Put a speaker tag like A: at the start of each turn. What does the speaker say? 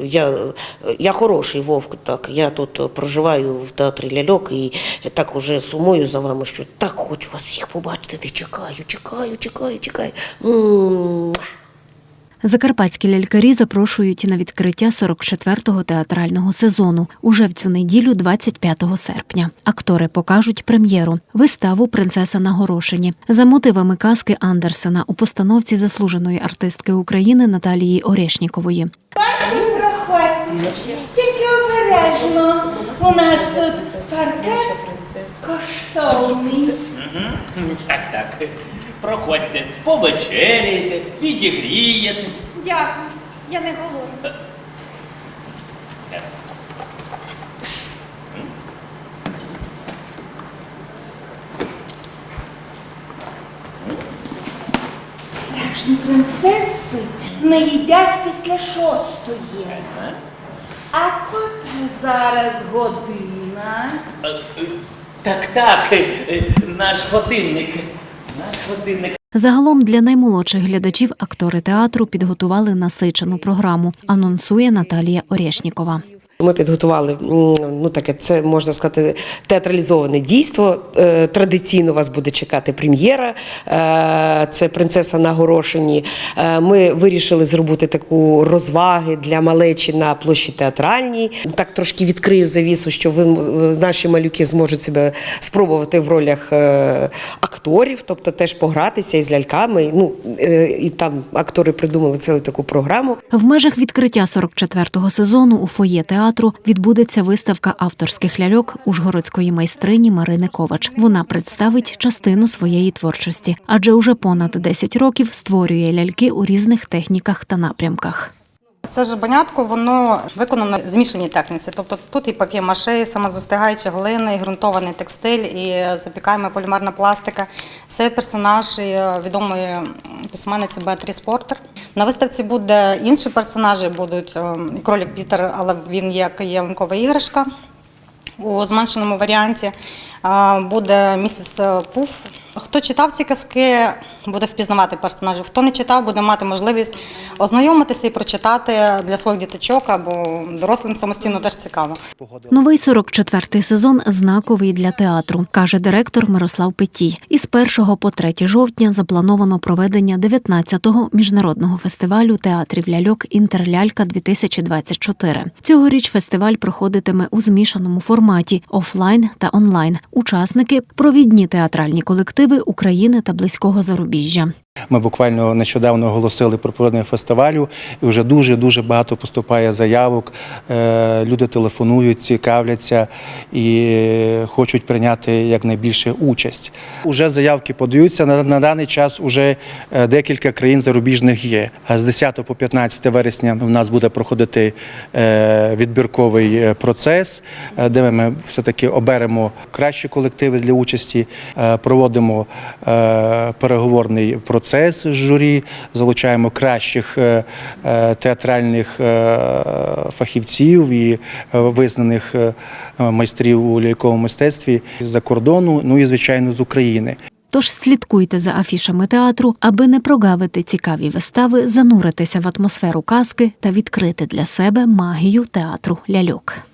A: Я, я хороший вовк, так. Я тут проживаю в театрі ляльок і так уже сумую за вами, що так хочу вас всіх побачити. Ти чекаю, чекаю, чекаю, чекаю.
B: Закарпатські лялькарі запрошують на відкриття 44-го театрального сезону уже в цю неділю, 25 серпня. Актори покажуть прем'єру виставу Принцеса на горошині за мотивами казки Андерсена у постановці заслуженої артистки України Наталії Орешнікової.
C: Тільки обережно. У нас тут паркет коштовний.
D: Так, так. Проходьте, повечеряйте, відігрієтесь.
E: Дякую, я не голодна.
C: Справжні принцеси не їдять після шостої. А котра зараз година?
D: Е, е, Так, так, е, наш годинник. Наш годинник.
B: Загалом для наймолодших глядачів актори театру підготували насичену програму. Анонсує Наталія Орешнікова.
A: Ми підготували ну таке, це можна сказати, театралізоване дійство. Е, Традиційно вас буде чекати прем'єра. Е, Це принцеса на горошині. Е, Ми вирішили зробити таку розваги для малечі на площі театральній. Так трошки відкрию завісу, що ви наші малюки зможуть себе спробувати в ролях акторів, тобто теж погратися із ляльками. Ну і там актори придумали цілу таку програму.
B: В межах відкриття 44-го сезону у фоє театру відбудеться виставка авторських ляльок ужгородської майстрині Марини Ковач. Вона представить частину своєї творчості, адже уже понад 10 років створює ляльки у різних техніках та напрямках.
F: Це жабанятко, воно виконано в змішаній техніці. Тобто тут і пап'є-маше, і самозастигаюча глина, і ґрунтований текстиль, і запікаємо полімерна пластика. Це персонаж е, відомої письменниці Беатріс Портер. На виставці буде інші персонажі, будуть е, кролік Пітер, але він як ялинкова іграшка. У зменшеному варіанті буде місіс е, Пуф. Хто читав ці казки, буде впізнавати персонажів. Хто не читав, буде мати можливість ознайомитися і прочитати для своїх діточок або дорослим самостійно теж цікаво.
B: Новий 44-й сезон знаковий для театру, каже директор Мирослав Петій. Із 1 по 3 жовтня заплановано проведення 19-го міжнародного фестивалю театрів ляльок Інтерлялька 2024 Цьогоріч фестиваль проходитиме у змішаному форматі офлайн та онлайн. Учасники провідні театральні колективи України та близького зарубіжжя.
G: Ми буквально нещодавно оголосили про проведення фестивалю, і вже дуже дуже багато поступає заявок. Е, Люди телефонують, цікавляться і хочуть прийняти якнайбільше участь. Уже заявки подаються на, даний час. Уже е, декілька країн зарубіжних є. З 10 по 15 вересня у нас буде проходити е, відбірковий процес, де ми все таки оберемо кращі колективи для участі, проводимо переговорний процес з журі, залучаємо кращих е, е, театральних е, фахівців і визнаних майстрів у ляльковому мистецтві з-за кордону, ну і звичайно з України.
B: Тож слідкуйте за афішами театру, аби не прогавити цікаві вистави, зануритися в атмосферу казки та відкрити для себе магію театру ляльок.